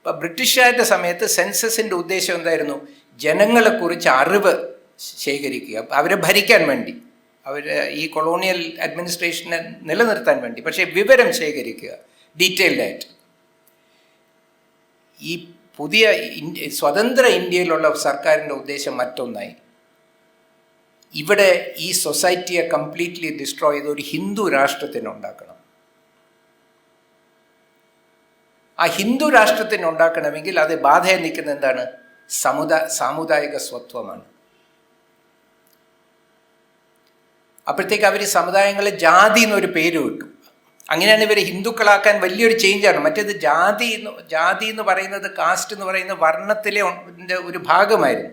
ഇപ്പം ബ്രിട്ടീഷുകാരുടെ സമയത്ത് സെൻസസിന്റെ ഉദ്ദേശം എന്തായിരുന്നു? ജനങ്ങളെക്കുറിച്ച് അറിവ് ശേഖരിക്കുക അവരെ ഭരിക്കാൻ വേണ്ടി അവർ ഈ കൊളോണിയൽ അഡ്മിനിസ്ട്രേഷനെ നിലനിർത്താൻ വേണ്ടി. പക്ഷേ വിവരം ശേഖരിക്കുക ഡീറ്റെയിൽഡ് ആയിട്ട്. ഈ പുതിയ സ്വതന്ത്ര ഇന്ത്യയിലുള്ള സർക്കാരിന്റെ ഉദ്ദേശം മറ്റൊന്നായി. ഇവിടെ ഈ സൊസൈറ്റിയെ കംപ്ലീറ്റ്ലി ഡിസ്ട്രോയ് ചെയ്ത് ഒരു ഹിന്ദു രാഷ്ട്രത്തിന് ആ ഹിന്ദു രാഷ്ട്രത്തിന് ഉണ്ടാക്കണമെങ്കിൽ അത് ബാധയെ നിൽക്കുന്ന എന്താണ്? സമുദായ സാമുദായിക സ്വത്വമാണ്. അപ്പോഴത്തേക്ക് അവർ സമുദായങ്ങളെ ജാതി എന്നൊരു പേര് വിട്ടു അങ്ങനെയാണ് ഇവർ ഹിന്ദുക്കളാക്കാൻ വലിയൊരു ചേഞ്ചാണ് മറ്റേത് ജാതി എന്ന് ജാതി എന്ന് പറയുന്നത് കാസ്റ്റ് എന്ന് പറയുന്ന വർണത്തിലെ ഒരു ഭാഗമായിരുന്നു.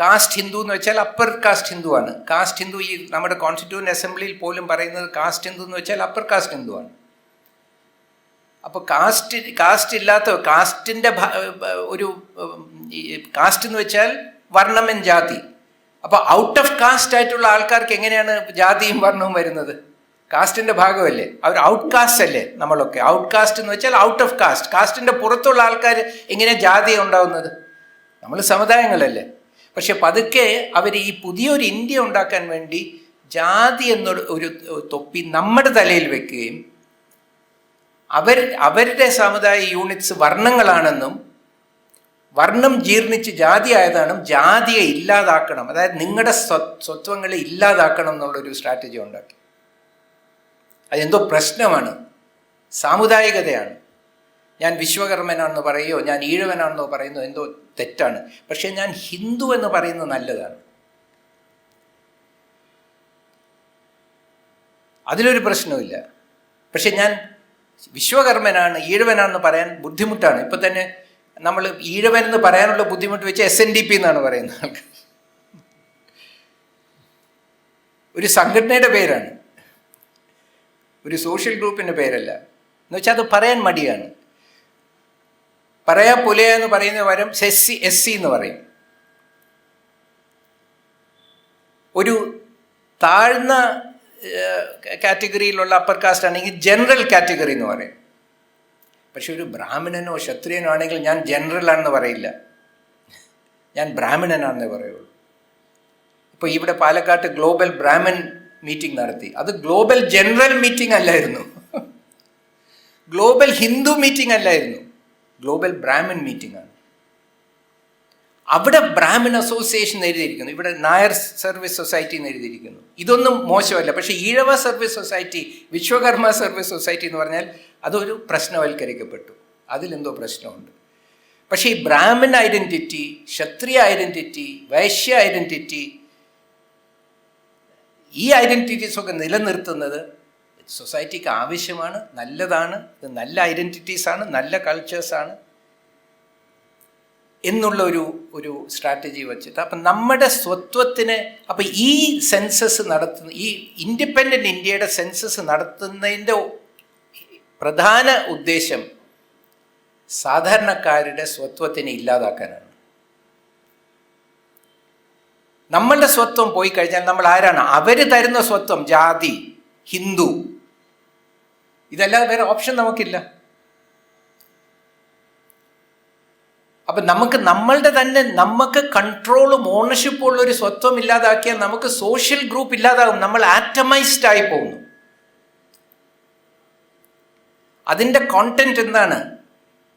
കാസ്റ്റ് ഹിന്ദു എന്ന് വെച്ചാൽ അപ്പർ കാസ്റ്റ് ഹിന്ദുവാണ്. കാസ്റ്റ് ഹിന്ദു ഈ നമ്മുടെ കോൺസ്റ്റിറ്റ്യൂവന്റ് അസംബ്ലിയിൽ പോലും പറയുന്നത് കാസ്റ്റ് ഹിന്ദു എന്ന് വെച്ചാൽ അപ്പർ കാസ്റ്റ് ഹിന്ദുവാണ്. അപ്പോൾ കാസ്റ്റ് കാസ്റ്റ് ഇല്ലാത്ത കാസ്റ്റിന്റെ ഒരു കാസ്റ്റ് എന്ന് വെച്ചാൽ വർണമെൻ ജാതി. അപ്പോൾ ഔട്ട് ഓഫ് കാസ്റ്റ് ആയിട്ടുള്ള ആൾക്കാർക്ക് എങ്ങനെയാണ് ജാതിയും വർണവും വരുന്നത്? കാസ്റ്റിന്റെ ഭാഗമല്ലേ? അവർ ഔട്ട് കാസ്റ്റ് അല്ലേ നമ്മളൊക്കെ? ഔട്ട് കാസ്റ്റ് എന്ന് വെച്ചാൽ ഔട്ട് ഓഫ് കാസ്റ്റ് കാസ്റ്റിന്റെ പുറത്തുള്ള ആൾക്കാർ എങ്ങനെ ജാതി ഉണ്ടാവുന്നത്? നമ്മൾ സമുദായങ്ങളല്ലേ? പക്ഷെ പതുക്കെ അവർ ഈ പുതിയൊരു ഇന്ത്യ ഉണ്ടാക്കാൻ വേണ്ടി ജാതി എന്നൊരു ഒരു തൊപ്പി നമ്മുടെ തലയിൽ വെക്കുകയും അവർ അവരുടെ സമുദായ യൂണിറ്റ്സ് വർണങ്ങളാണെന്നും വർണം ജീർണിച്ച് ജാതി ആയതാണും ജാതിയെ ഇല്ലാതാക്കണം അതായത് നിങ്ങളുടെ സ്വ സ്വത്വങ്ങളെ ഇല്ലാതാക്കണം എന്നുള്ളൊരു സ്ട്രാറ്റജി ഉണ്ടാക്കി. അതെന്തോ പ്രശ്നമാണ്. സാമുദായികതയാണ്. ഞാൻ വിശ്വകർമ്മനാണെന്ന് പറയുകയോ ഞാൻ ഈഴവനാണെന്നോ പറയുന്നോ എന്തോ തെറ്റാണ്. പക്ഷേ ഞാൻ ഹിന്ദു എന്ന് പറയുന്നത് നല്ലതാണ്. അതിലൊരു പ്രശ്നവുമില്ല. പക്ഷെ ഞാൻ വിശ്വകർമ്മനാണ് ഈഴവനാണെന്ന് പറയാൻ ബുദ്ധിമുട്ടാണ്. ഇപ്പൊ തന്നെ നമ്മൾ ഈഴവൻ എന്ന് പറയാനുള്ള ബുദ്ധിമുട്ട് വെച്ച് എസ് എൻ ഡി പി എന്നാണ് പറയുന്നത് ആൾക്കാർ ഒരു സംഘടനയുടെ പേരാണ്. ഒരു സോഷ്യൽ ഗ്രൂപ്പിന്റെ പേരല്ല. എന്ന് വെച്ചാൽ അത് പറയാൻ മടിയാണ്. പറയാ പുലയ എന്ന് പറയുന്ന പകരം സി എസ് സി എന്ന് പറയും. ഒരു താഴ്ന്ന കാറ്റഗറിയിലുള്ള അപ്പർ കാസ്റ്റ് ആണെങ്കിൽ ജനറൽ കാറ്റഗറി എന്ന് പറയും. പക്ഷെ ഒരു ബ്രാഹ്മണനോ ക്ഷത്രിയനോ ആണെങ്കിൽ ഞാൻ ജനറൽ ആണെന്ന് പറയില്ല. ഞാൻ ബ്രാഹ്മണനാണെന്നേ പറയുള്ളൂ. ഇപ്പോൾ ഇവിടെ പാലക്കാട്ട് ഗ്ലോബൽ ബ്രാഹ്മൺ മീറ്റിംഗ് നടത്തി. അത് ഗ്ലോബൽ ജനറൽ മീറ്റിംഗ് അല്ലായിരുന്നു. ഗ്ലോബൽ ഹിന്ദു മീറ്റിംഗ് അല്ലായിരുന്നു. ഗ്ലോബൽ ബ്രാഹ്മൺ മീറ്റിംഗ് ആണ്. അവിടെ ബ്രാഹ്മൺ അസോസിയേഷൻ എഴുതിയിരിക്കുന്നു. ഇവിടെ നായർ സർവീസ് സൊസൈറ്റി എന്ന് എഴുതിയിരിക്കുന്നു. ഇതൊന്നും മോശമല്ല. പക്ഷേ Ezhava service society Vishwakarma service society എന്ന് പറഞ്ഞാൽ അതൊരു പ്രശ്നവൽക്കരിക്കപ്പെട്ടു. അതിലെന്തോ പ്രശ്നമുണ്ട്. പക്ഷേ ഈ Brahmin identity Kshatriya identity Vaishya identity ഈ ഐഡന്റിറ്റീസ് ഒക്കെ നിലനിർത്തുന്നത് സൊസൈറ്റിക്ക് ആവശ്യമാണ് നല്ലതാണ് ഇത് നല്ല ഐഡന്റിറ്റീസാണ് നല്ല കൾച്ചേഴ്സാണ് എന്നുള്ള ഒരു ഒരു സ്ട്രാറ്റജി വെച്ചിട്ട്. അപ്പം നമ്മുടെ സ്വത്വത്തിന് അപ്പം ഈ സെൻസസ് നടത്തുന്ന ഈ ഇൻഡിപെൻഡന്റ് ഇന്ത്യയുടെ സെൻസസ് നടത്തുന്നതിന്റെ പ്രധാന ഉദ്ദേശം സാധാരണക്കാരുടെ സ്വത്വത്തിനെ ഇല്ലാതാക്കാനാണ്. നമ്മളുടെ സ്വത്വം പോയി കഴിഞ്ഞാൽ നമ്മൾ ആരാണ്? അവർ തരുന്ന സ്വത്വം ജാതി ഹിന്ദു. ഇതല്ലാതെ വേറെ ഓപ്ഷൻ നമുക്കില്ല. അപ്പൊ നമുക്ക് നമ്മളുടെ തന്നെ നമുക്ക് കൺട്രോളും ഓണർഷിപ്പും ഉള്ള ഒരു സ്വത്വം ഇല്ലാതാക്കിയാൽ നമുക്ക് സോഷ്യൽ ഗ്രൂപ്പ് ഇല്ലാതാകും. നമ്മൾ ആറ്റമൈസ്ഡ് ആയി പോകുന്നു. അതിന്റെ കോണ്ടന്റ് എന്താണ്?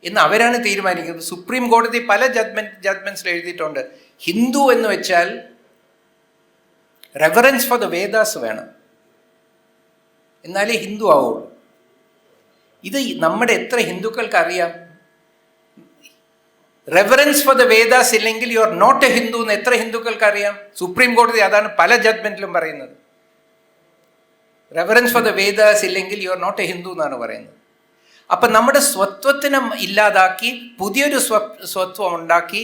എന്ന് അവരാണ് തീരുമാനിക്കുന്നത്. സുപ്രീം കോടതി പല ജഡ്മെന്റ് ജഡ്മെന്റ്സിൽ എഴുതിയിട്ടുണ്ട്. ഹിന്ദു എന്ന് വെച്ചാൽ റെഫറൻസ് ഫോർ ദ വേദാസ് വേണം. എന്നാലേ ഹിന്ദു ആവുള്ളൂ. ഇത് നമ്മുടെ എത്ര ഹിന്ദുക്കൾക്ക് അറിയാം റെഫറൻസ് ഫോർ ദ വേദാസ് ഇല്ലെങ്കിൽ you are not a Hindu എന്ന് എത്ര ഹിന്ദുക്കൾക്ക് അറിയാം സുപ്രീം കോടതി അതാണ് പല ജഡ്മെന്റിലും പറയുന്നത്. റെഫറൻസ് ഫോർ ദ വേദാസ് ഇല്ലെങ്കിൽ you are not a Hindu എന്നാണ് പറയുന്നത്. അപ്പൊ നമ്മുടെ സ്വത്വത്തിനെ ഇല്ലാതാക്കി പുതിയൊരു സ്വ സ്വത്വം ഉണ്ടാക്കി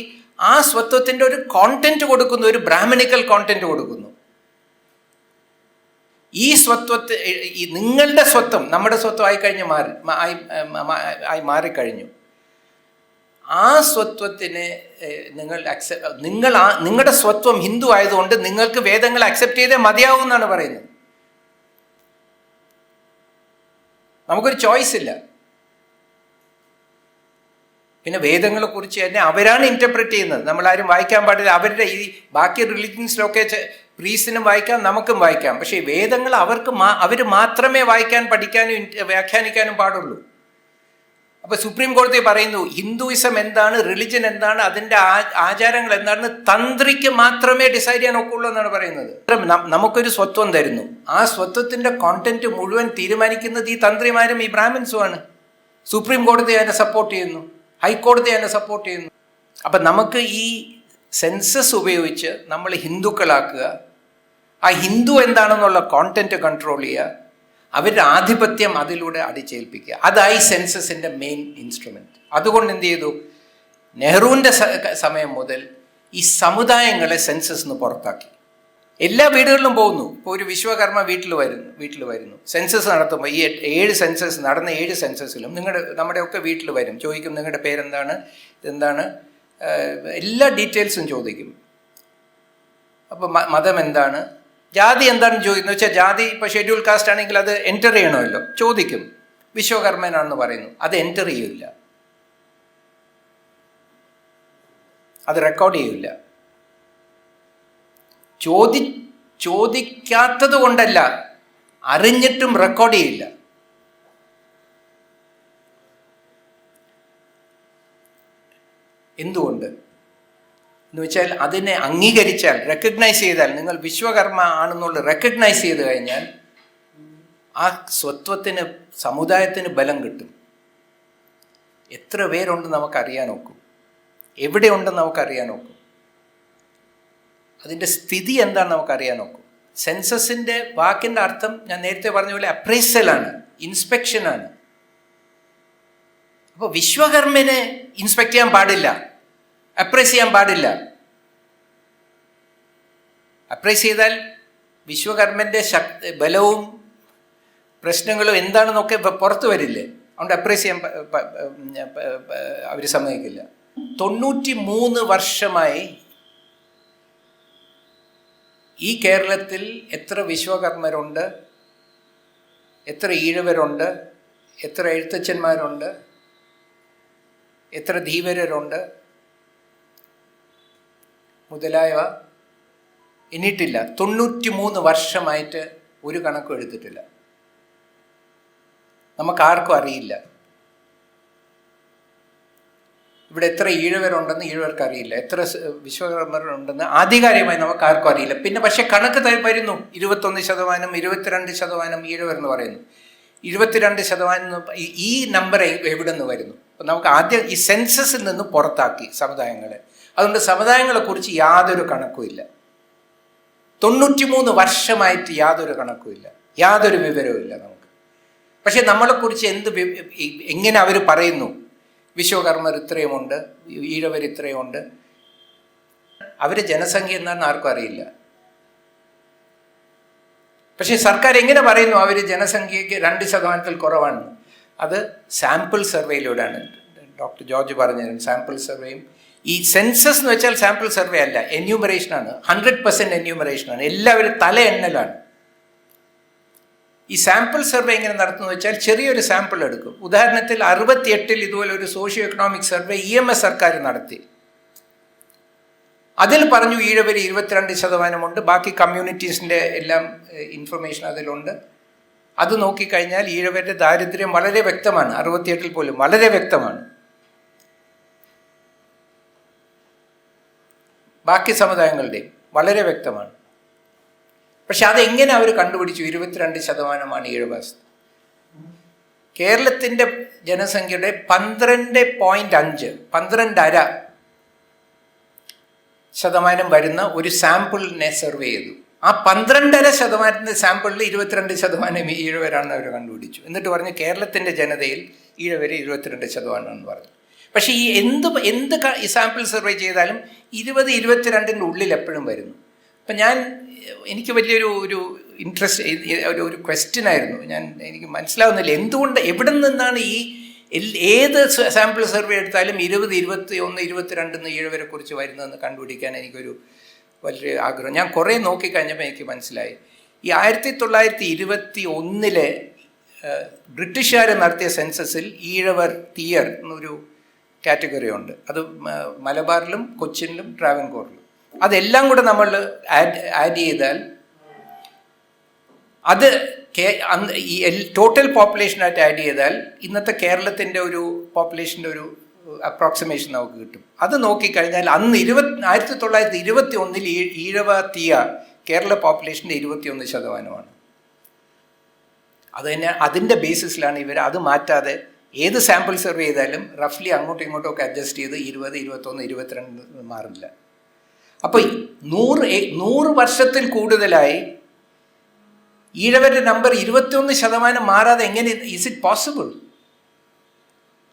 ആ സ്വത്വത്തിന്റെ ഒരു കോണ്ടന്റ് കൊടുക്കുന്നു ഒരു ബ്രാഹ്മണിക്കൽ കോണ്ടന്റ് കൊടുക്കുന്നു. ഈ സ്വത്വത്തെ നിങ്ങളുടെ സ്വത്വം നമ്മുടെ സ്വത്വം ആയി കഴിഞ്ഞ് മാറി ആയി മാറിക്കഴിഞ്ഞു. ആ സ്വത്വത്തിനെ നിങ്ങൾ അക്സെപ്റ്റ് നിങ്ങൾ ആ നിങ്ങളുടെ സ്വത്വം ഹിന്ദു ആയതുകൊണ്ട് നിങ്ങൾക്ക് വേദങ്ങൾ അക്സെപ്റ്റ് ചെയ്തേ മതിയാവും എന്നാണ് പറയുന്നത്. നമുക്കൊരു ചോയ്സ് ഇല്ല. പിന്നെ വേദങ്ങളെ കുറിച്ച് തന്നെ അവരാണ് ഇന്റർപ്രറ്റ് ചെയ്യുന്നത്. നമ്മൾ ആരും വായിക്കാൻ പാടില്ല. അവരുടെ ഈ ബാക്കി റിലിജൻസിലൊക്കെ പ്രീസിനും വായിക്കാം നമുക്കും വായിക്കാം. പക്ഷേ വേദങ്ങൾ അവർക്ക് അവർ മാത്രമേ വായിക്കാൻ പഠിക്കാനും വ്യാഖ്യാനിക്കാനും പാടുള്ളൂ. അപ്പൊ സുപ്രീം കോടതി പറയുന്നു ഹിന്ദുയിസം എന്താണ്? റിലിജൻ എന്താണ്? അതിന്റെ ആചാരങ്ങൾ എന്താണെന്ന് തന്ത്രിക്ക് മാത്രമേ ഡിസൈഡ് ചെയ്യാൻ ഒക്കുള്ളൂ എന്നാണ് പറയുന്നത്. നമുക്കൊരു സ്വത്വം തരുന്നു. ആ സ്വത്വത്തിന്റെ കോണ്ടന്റ് മുഴുവൻ തീരുമാനിക്കുന്നത് ഈ തന്ത്രിമാരും ഈ ബ്രാഹ്മിൻസുമാണ് സുപ്രീം കോടതി അതിനെ സപ്പോർട്ട് ചെയ്യുന്നു. ഹൈക്കോടതി അതിനെ സപ്പോർട്ട് ചെയ്യുന്നു. അപ്പൊ നമുക്ക് ഈ സെൻസസ് ഉപയോഗിച്ച് നമ്മൾ ഹിന്ദുക്കളാക്കുക ആ ഹിന്ദു എന്താണെന്നുള്ള കോണ്ടന്റ് കൺട്രോൾ ചെയ്യുക അവരുടെ ആധിപത്യം അതിലൂടെ അടിച്ചേൽപ്പിക്കുക. അതായി സെൻസസിന്റെ മെയിൻ ഇൻസ്ട്രുമെന്റ് അതുകൊണ്ട് എന്ത് ചെയ്തു? നെഹ്റുവിന്റെ സമയം മുതൽ ഈ സമുദായങ്ങളെ സെൻസസ് നിന്ന് പുറത്താക്കി. എല്ലാ വീടുകളിലും പോകുന്നു. ഇപ്പോൾ ഒരു വിശ്വകർമ്മ വീട്ടിൽ വരുന്നു വീട്ടിൽ വരുന്നു. സെൻസസ് നടത്തുമ്പോൾ ഈ ഏഴ് സെൻസസ് നടന്ന ഏഴ് സെൻസസിലും നിങ്ങളുടെ നമ്മുടെയൊക്കെ വീട്ടിൽ വരും. ചോദിക്കും നിങ്ങളുടെ പേരെന്താണ്? എന്താണ് എല്ലാ ഡീറ്റെയിൽസും ചോദിക്കും. അപ്പോൾ മതം എന്താണ്? ജാതി എന്താണെന്ന് ചോദിക്കുന്നു? വെച്ചാൽ ജാതി ഇപ്പോൾ ഷെഡ്യൂൾ കാസ്റ്റ് ആണെങ്കിൽ അത് എന്റർ ചെയ്യണമല്ലോ. ചോദിക്കും. വിശ്വകർമ്മനാണെന്ന് പറയുന്നു. അത് എന്റർ ചെയ്യില്ല. അത് റെക്കോർഡ് ചെയ്യില്ല. ചോദി ചോദിക്കാത്തത് കൊണ്ടല്ല. അറിഞ്ഞിട്ടും റെക്കോർഡ് ചെയ്യില്ല. എന്തുകൊണ്ട്? എന്ന് വെച്ചാൽ അതിനെ അംഗീകരിച്ചാൽ റെക്കഗ്നൈസ് ചെയ്താൽ നിങ്ങൾ വിശ്വകർമ്മ ആണെന്നുള്ള റെക്കഗ്നൈസ് ചെയ്ത് കഴിഞ്ഞാൽ ആ സ്വത്വത്തിന് സമുദായത്തിന് ബലം കിട്ടും. എത്ര പേരുണ്ട് നമുക്കറിയാൻ നോക്കും എവിടെയുണ്ടെന്ന് നമുക്കറിയാൻ നോക്കും അതിന്റെ സ്ഥിതി എന്താണെന്ന് നമുക്കറിയാൻ നോക്കും സെൻസസിന്റെ വാക്കിന്റെ അർത്ഥം ഞാൻ നേരത്തെ പറഞ്ഞ പോലെ അപ്രൈസലാണ് ഇൻസ്പെക്ഷനാണ് അപ്പോൾ വിശ്വകർമ്മനെ ഇൻസ്പെക്ട് ചെയ്യാൻ പാടില്ല. അപ്രൈസ് ചെയ്യാൻ പാടില്ല. അപ്രൈസ് ചെയ്താൽ വിശ്വകർമ്മന്റെ ശക്തി ബലവും പ്രശ്നങ്ങളും എന്താണെന്നൊക്കെ പുറത്തു വരില്ലേ? അതുകൊണ്ട് അപ്രൈസ് ചെയ്യാൻ അവർ സമ്മതിക്കില്ല. തൊണ്ണൂറ്റി മൂന്ന് വർഷമായി ഈ കേരളത്തിൽ എത്ര വിശ്വകർമ്മരുണ്ട്? എത്ര ഈഴവരുണ്ട്? എത്ര എഴുത്തച്ഛന്മാരുണ്ട്? എത്ര ധീവരരുണ്ട്? മുതലായവ എണ്ണിട്ടില്ല തൊണ്ണൂറ്റി മൂന്ന് വർഷമായിട്ട് ഒരു കണക്കും എടുത്തിട്ടില്ല. നമുക്കാർക്കും അറിയില്ല. ഇവിടെ എത്ര ഈഴവരുണ്ടെന്ന് ഈഴവർക്ക് അറിയില്ല എത്ര വിശ്വകർമ്മരുണ്ടെന്ന് ആധികാരികമായി നമുക്ക് ആർക്കും അറിയില്ല. പിന്നെ പക്ഷെ കണക്ക് വരുന്നു. ഇരുപത്തൊന്ന് ശതമാനം ഇരുപത്തിരണ്ട് ശതമാനം ഈഴവർ എന്ന് പറയുന്നു. ഇരുപത്തിരണ്ട് ശതമാനം ഈ നമ്പർ എവിടെ നിന്ന് വരുന്നു? നമുക്ക് ആദ്യം ഈ സെൻസസിൽ നിന്ന് പുറത്താക്കി സമുദായങ്ങളെ. അതുകൊണ്ട് സമുദായങ്ങളെക്കുറിച്ച് യാതൊരു കണക്കുമില്ല. തൊണ്ണൂറ്റിമൂന്ന് വർഷമായിട്ട് യാതൊരു കണക്കുമില്ല. യാതൊരു വിവരവും ഇല്ല നമുക്ക്. പക്ഷെ നമ്മളെക്കുറിച്ച് എന്ത് എങ്ങനെ അവർ പറയുന്നു? വിശ്വകർമ്മർ ഇത്രയുമുണ്ട് ഈഴവർ ഇത്രയുമുണ്ട്. അവർ ജനസംഖ്യ എന്താണെന്ന് ആർക്കും അറിയില്ല. പക്ഷേ സർക്കാർ എങ്ങനെ പറയുന്നു അവർ ജനസംഖ്യയ്ക്ക് രണ്ട് ശതമാനത്തിൽ കുറവാണ് അത് സാമ്പിൾ സർവേയിലൂടെയാണ്. ഡോക്ടർ ജോർജ് പറഞ്ഞത് സാമ്പിൾ സർവേയും ഈ സെൻസസ് എന്ന് വെച്ചാൽ സാമ്പിൾ സർവേ അല്ല എന്യൂമറേഷൻ ആണ്. ഹൺഡ്രഡ് പെർസെന്റ് എന്യൂമറേഷൻ ആണ്. എല്ലാവരും തല എണ്ണലാണ്. ഈ സാമ്പിൾ സർവേ എങ്ങനെ നടത്തുന്നു വെച്ചാൽ ചെറിയൊരു സാമ്പിൾ എടുക്കും. ഉദാഹരണത്തിൽ അറുപത്തിയെട്ടിൽ ഇതുപോലെ ഒരു socio economic survey E M S സർക്കാർ നടത്തി. അതിൽ പറഞ്ഞു ഈഴവര് ഇരുപത്തിരണ്ട് ശതമാനമുണ്ട്. ബാക്കി കമ്മ്യൂണിറ്റീസിന്റെ എല്ലാം ഇൻഫർമേഷൻ അതിലുണ്ട്. അത് നോക്കിക്കഴിഞ്ഞാൽ ഈഴവരുടെ ദാരിദ്ര്യം വളരെ വ്യക്തമാണ്. അറുപത്തിയെട്ടിൽ പോലും വളരെ വ്യക്തമാണ്. ബാക്കി സമുദായങ്ങളുടെയും വളരെ വ്യക്തമാണ്. പക്ഷെ അതെങ്ങനെ അവർ കണ്ടുപിടിച്ചു? ഇരുപത്തിരണ്ട് ശതമാനമാണ് ഏഴ് ഈഴവാസ് കേരളത്തിന്റെ ജനസംഖ്യയുടെ പന്ത്രണ്ട് പോയിന്റ് അഞ്ച് പന്ത്രണ്ടര ശതമാനം വരുന്ന ഒരു സാമ്പിളിനെ സർവേ ചെയ്തു. ആ പന്ത്രണ്ടര ശതമാനത്തിന്റെ സാമ്പിളിൽ ഇരുപത്തിരണ്ട് ശതമാനം ഈഴവരാണെന്ന് അവർ കണ്ടുപിടിച്ചു. എന്നിട്ട് പറഞ്ഞു കേരളത്തിന്റെ ജനതയിൽ ഈഴവര് ഇരുപത്തിരണ്ട് ശതമാനം എന്ന് പറഞ്ഞു. പക്ഷേ ഈ എന്ത് എന്ത് സാമ്പിൾ സർവേ ചെയ്താലും ഇരുപത് ഇരുപത്തിരണ്ടിന്റെ ഉള്ളിൽ എപ്പോഴും വരുന്നു. അപ്പം ഞാൻ എനിക്ക് വലിയൊരു ഒരു ഇൻട്രസ്റ്റ് ഒരു ഒരു ക്വസ്റ്റ്യൻ ആയിരുന്നു. ഞാൻ എനിക്ക് മനസ്സിലാവുന്നില്ല എന്തുകൊണ്ട് എവിടെ നിന്നാണ് ഈ ഏത് സാമ്പിൾ സർവേ എടുത്താലും ഇരുപത് ഇരുപത്തി ഒന്ന് ഇരുപത്തിരണ്ടെന്ന് ഏഴുവരെ കുറിച്ച് വരുന്നതെന്ന് കണ്ടുപിടിക്കാൻ എനിക്കൊരു വലിയ ആഗ്രഹം. ഞാൻ കുറേ നോക്കിക്കഴിഞ്ഞപ്പോൾ എനിക്ക് മനസ്സിലായി. ഈ ആയിരത്തി തൊള്ളായിരത്തി ഇരുപത്തി ഒന്നിലെ ബ്രിട്ടീഷുകാർ നടത്തിയ സെൻസസിൽ ഈഴവർ തീയർ എന്നൊരു കാറ്റഗറി ഉണ്ട്. അത് മലബാറിലും കൊച്ചിനിലും ട്രാവൻകൂറിലും. അതെല്ലാം കൂടെ നമ്മൾ ആഡ് ആഡ് ചെയ്താൽ അത് ഈ ടോട്ടൽ പോപ്പുലേഷനായിട്ട് ആഡ് ചെയ്താൽ ഇന്നത്തെ കേരളത്തിന്റെ ഒരു പോപ്പുലേഷന്റെ ഒരു അപ്രോക്സിമേഷൻ നമുക്ക് കിട്ടും. അത് നോക്കിക്കഴിഞ്ഞാൽ അന്ന് ഇരുപത്തി ആയിരത്തി തൊള്ളായിരത്തി ഇരുപത്തി ഒന്നിൽ ഈഴവ തീയ കേരള പോപ്പുലേഷന്റെ ഇരുപത്തിയൊന്ന് ശതമാനമാണ്. അത് തന്നെ അതിന്റെ ബേസിസിലാണ് ഇവർ അത് മാറ്റാതെ ഏത് സാമ്പിൾ സെർവ് ചെയ്താലും റഫ്ലി അങ്ങോട്ടും ഇങ്ങോട്ടും ഒക്കെ അഡ്ജസ്റ്റ് ചെയ്ത് ഇരുപത് ഇരുപത്തൊന്ന് ഇരുപത്തിരണ്ട് മാറില്ല. അപ്പോൾ നൂറ് നൂറ് വർഷത്തിൽ കൂടുതലായി ഈഴവരുടെ നമ്പർ ഇരുപത്തിയൊന്ന് ശതമാനം മാറാതെ എങ്ങനെ ഇസ് ഇറ്റ് പോസിബിൾ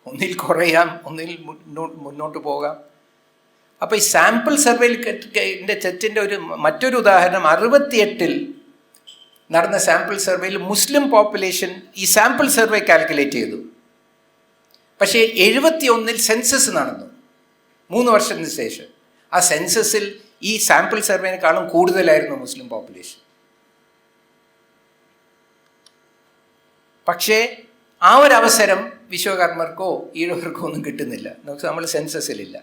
ഒന്നിൽ കുറയാം ഒന്നിൽ മുന്നോ- മുന്നോട്ട് പോകാം. അപ്പോൾ ഈ സാമ്പിൾ സർവേയിൽ തെറ്റിന്റെ ഒരു മറ്റൊരു ഉദാഹരണം അറുപത്തിയെട്ടിൽ നടന്ന സാമ്പിൾ സർവേയിൽ മുസ്ലിം പോപ്പുലേഷൻ ഈ സാമ്പിൾ സർവേ കാൽക്കുലേറ്റ് ചെയ്തു. പക്ഷേ എഴുപത്തി ഒന്നിൽ സെൻസസ് നടന്നു. മൂന്ന് വർഷത്തിന് ശേഷം. ആ സെൻസസിൽ ഈ സാമ്പിൾ സർവേനേക്കാളും കൂടുതലായിരുന്നു മുസ്ലിം പോപ്പുലേഷൻ പക്ഷേ ആ ഒരു അവസരം വിശ്വകർമ്മർക്കോ ഈഴവർക്കോ ഒന്നും കിട്ടുന്നില്ല. നമുക്ക് നമ്മൾ സെൻസസിലില്ല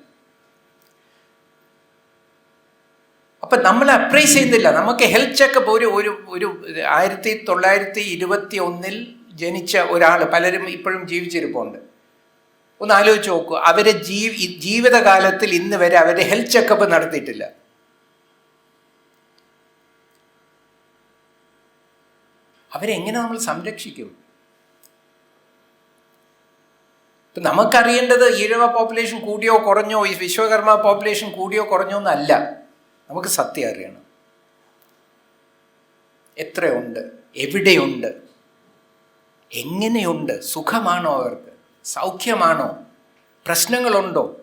അപ്പൊ നമ്മൾ അപ്രൈസ് ചെയ്യുന്നില്ല. നമുക്ക് ഹെൽത്ത് ചെക്കപ്പ് ഒരു ഒരു ഒരു ആയിരത്തി തൊള്ളായിരത്തി ഇരുപത്തി ഒന്നിൽ ജനിച്ച ഒരാൾ പലരും ഇപ്പോഴും ജീവിച്ചിരിപ്പുണ്ട്. ഒന്ന് ആലോചിച്ച് നോക്കൂ. അവരെ ജീ ജീവിതകാലത്തിൽ ഇന്ന് വരെ അവരെ ഹെൽത്ത് ചെക്കപ്പ് നടത്തിയിട്ടില്ല. അവരെങ്ങനെ നമ്മൾ സംരക്ഷിക്കും? ഇപ്പം നമുക്കറിയേണ്ടത് ഈഴവ പോപ്പുലേഷൻ കൂടിയോ കുറഞ്ഞോ ഈ വിശ്വകർമ്മ പോപ്പുലേഷൻ കൂടിയോ കുറഞ്ഞോ എന്നല്ല. നമുക്ക് സത്യം അറിയണം. എത്രയുണ്ട്? എവിടെയുണ്ട്? എങ്ങനെയുണ്ട്? സുഖമാണോ അവർക്ക്? സൗഖ്യമാണോ? പ്രശ്നങ്ങളുണ്ടോ?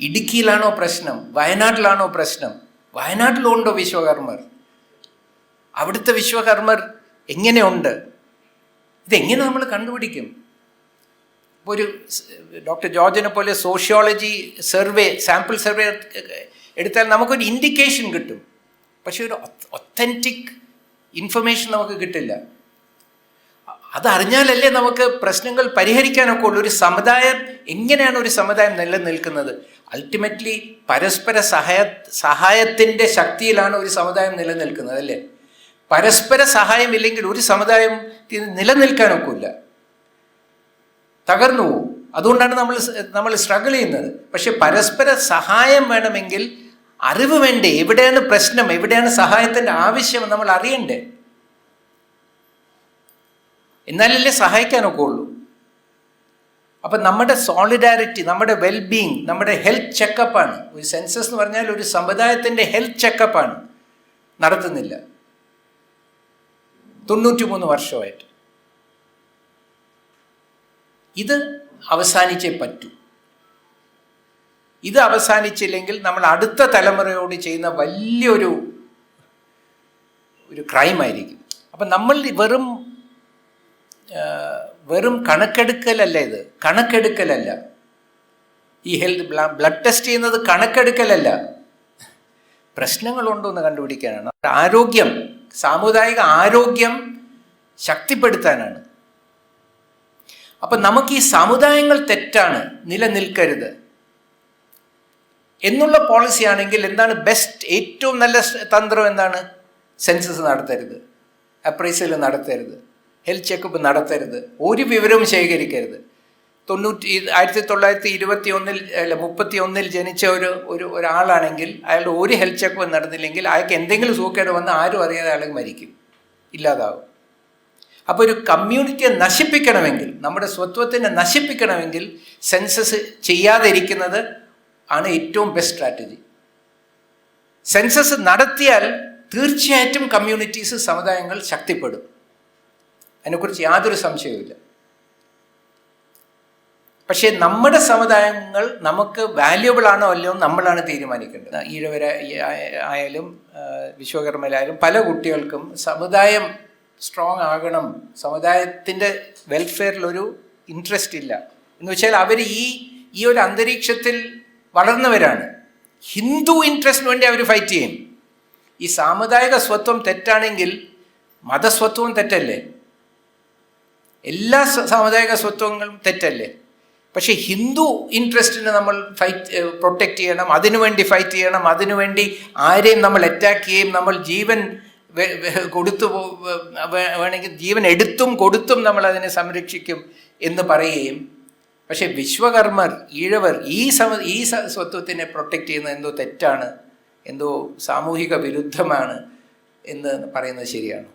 ഇടുക്കിയിലാണോ പ്രശ്നം? വയനാട്ടിലാണോ പ്രശ്നം? വയനാട്ടിലുണ്ടോ വിശ്വകർമ്മർ? അവിടുത്തെ വിശ്വകർമ്മർ എങ്ങനെയുണ്ട്? ഇതെങ്ങനെ നമ്മൾ കണ്ടുപിടിക്കും? ഇപ്പോൾ ഒരു ഡോക്ടർ ജോർജിനെ പോലെ സോഷ്യോളജി സർവേ സാമ്പിൾ സർവേ എടുത്താൽ നമുക്കൊരു ഇൻഡിക്കേഷൻ കിട്ടും. പക്ഷെ ഒരു ഒത്തന്റിക് ഇൻഫർമേഷൻ നമുക്ക് കിട്ടില്ല. അതറിഞ്ഞാലല്ലേ നമുക്ക് പ്രശ്നങ്ങൾ പരിഹരിക്കാനൊക്കെ ഉള്ളൂ. ഒരു സമുദായം എങ്ങനെയാണ് ഒരു സമുദായം നിലനിൽക്കുന്നത്? അൾട്ടിമേറ്റ്ലി പരസ്പര സഹായ സഹായത്തിന്റെ ശക്തിയിലാണ് ഒരു സമുദായം നിലനിൽക്കുന്നത് അല്ലേ? പരസ്പര സഹായം ഇല്ലെങ്കിൽ ഒരു സമുദായം നിലനിൽക്കാനൊക്കില്ല. തകർന്നു പോകും അതുകൊണ്ടാണ് നമ്മൾ നമ്മൾ സ്ട്രഗിൾ ചെയ്യുന്നത്. പക്ഷെ പരസ്പര സഹായം വേണമെങ്കിൽ അറിവ് വേണ്ടേ? എവിടെയാണ് പ്രശ്നം? എവിടെയാണ് സഹായത്തിന്റെ ആവശ്യം നമ്മൾ അറിയണ്ടേ? എന്നാലല്ലേ സഹായിക്കാനൊക്കെ ഉള്ളൂ. അപ്പം നമ്മുടെ സോളിഡാരിറ്റി നമ്മുടെ വെൽബീങ് നമ്മുടെ ഹെൽത്ത് ചെക്കപ്പാണ് ഒരു സെൻസസ് എന്ന് പറഞ്ഞാൽ ഒരു സമുദായത്തിന്റെ ഹെൽത്ത് ചെക്കപ്പാണ് നടത്തുന്നില്ല. തൊണ്ണൂറ്റി മൂന്ന് വർഷമായിട്ട്. ഇത് അവസാനിച്ചേ പറ്റൂ. ഇത് അവസാനിച്ചില്ലെങ്കിൽ നമ്മൾ അടുത്ത തലമുറയോട് ചെയ്യുന്ന വലിയൊരു ഒരു ക്രൈം ആയിരിക്കും. അപ്പം നമ്മൾ വെറും വെറും കണക്കെടുക്കലല്ല ഇത്. കണക്കെടുക്കലല്ല. ഈ ഹെൽത്ത് ബ്ലഡ് ടെസ്റ്റ് ചെയ്യുന്നത് കണക്കെടുക്കലല്ല. പ്രശ്നങ്ങളുണ്ടോ എന്ന് കണ്ടുപിടിക്കാനാണ്. ആരോഗ്യം സാമുദായിക ആരോഗ്യം ശക്തിപ്പെടുത്താനാണ്. അപ്പം നമുക്ക് ഈ സമുദായങ്ങൾ തെറ്റാണ് നിലനിൽക്കരുത്. എന്നുള്ള പോളിസി ആണെങ്കിൽ എന്താണ് ബെസ്റ്റ് ഏറ്റവും നല്ല തന്ത്രം എന്താണ്? സെൻസസ് നടത്തരുത്. അപ്രൈസൽ നടത്തരുത്. ഹെൽത്ത് ചെക്കപ്പ് നടത്തരുത്. ഒരു വിവരവും ശേഖരിക്കരുത്. തൊണ്ണൂറ്റി ആയിരത്തി തൊള്ളായിരത്തി ഇരുപത്തി ഒന്നിൽ അല്ല മുപ്പത്തി ഒന്നിൽ ജനിച്ച ഒരു ഒരു ഒരാളാണെങ്കിൽ അയാളുടെ ഒരു ഹെൽത്ത് ചെക്കപ്പ് നടന്നില്ലെങ്കിൽ അയാൾക്ക് എന്തെങ്കിലും സൂക്കേട് വന്ന് ആരും അറിയാതെ അയാൾ മരിക്കും. ഇല്ലാതാവും. അപ്പോൾ ഒരു കമ്മ്യൂണിറ്റിയെ നശിപ്പിക്കണമെങ്കിൽ നമ്മുടെ സ്വത്വത്തിനെ നശിപ്പിക്കണമെങ്കിൽ സെൻസസ് ചെയ്യാതിരിക്കുന്നത് ആണ് ഏറ്റവും ബെസ്റ്റ് സ്ട്രാറ്റജി സെൻസസ് നടത്തിയാൽ തീർച്ചയായിട്ടും കമ്മ്യൂണിറ്റീസ് സമുദായങ്ങൾ ശക്തിപ്പെടും. അതിനെക്കുറിച്ച് യാതൊരു സംശയവുമില്ല. പക്ഷേ നമ്മുടെ സമുദായങ്ങൾ നമുക്ക് വാല്യുബിൾ ആണോ അല്ലയോ നമ്മളാണ് തീരുമാനിക്കേണ്ടത്. ഈഴവര ആയാലും വിശ്വകർമ്മയിലായാലും പല കുട്ടികൾക്കും സമുദായം സ്ട്രോങ് ആകണം. സമുദായത്തിന്റെ വെൽഫെയറിലൊരു ഇൻട്രസ്റ്റ് ഇല്ല. എന്ന് വെച്ചാൽ അവർ ഈ ഈ ഒരു അന്തരീക്ഷത്തിൽ വളർന്നവരാണ്. ഹിന്ദു ഇൻട്രസ്റ്റിന് വേണ്ടി അവർ ഫൈറ്റ് ചെയ്യും. ഈ സാമുദായിക സ്വത്വം തെറ്റാണെങ്കിൽ മതസ്വത്വവും തെറ്റല്ലേ? എല്ലാ സാമുദായിക സ്വത്വങ്ങളും തെറ്റല്ലേ? പക്ഷേ ഹിന്ദു ഇൻട്രസ്റ്റിനെ നമ്മൾ ഫൈറ്റ് പ്രൊട്ടക്റ്റ് ചെയ്യണം അതിനുവേണ്ടി ഫൈറ്റ് ചെയ്യണം അതിനുവേണ്ടി ആരെയും നമ്മൾ അറ്റാക്ക് ചെയ്യും നമ്മൾ ജീവൻ കൊടുത്തു വേണമെങ്കിൽ ജീവൻ എടുത്തും കൊടുത്തും നമ്മൾ അതിനെ സംരക്ഷിക്കും എന്ന് പറയുകയും പക്ഷെ വിശ്വകർമ്മർ ഈഴവർ ഈ സമ ഈ സ്വത്വത്തിനെ പ്രൊട്ടക്റ്റ് ചെയ്യുന്നത് എന്തോ തെറ്റാണ് എന്തോ സാമൂഹിക വിരുദ്ധമാണ് എന്ന് പറയുന്നത് ശരിയാണ്?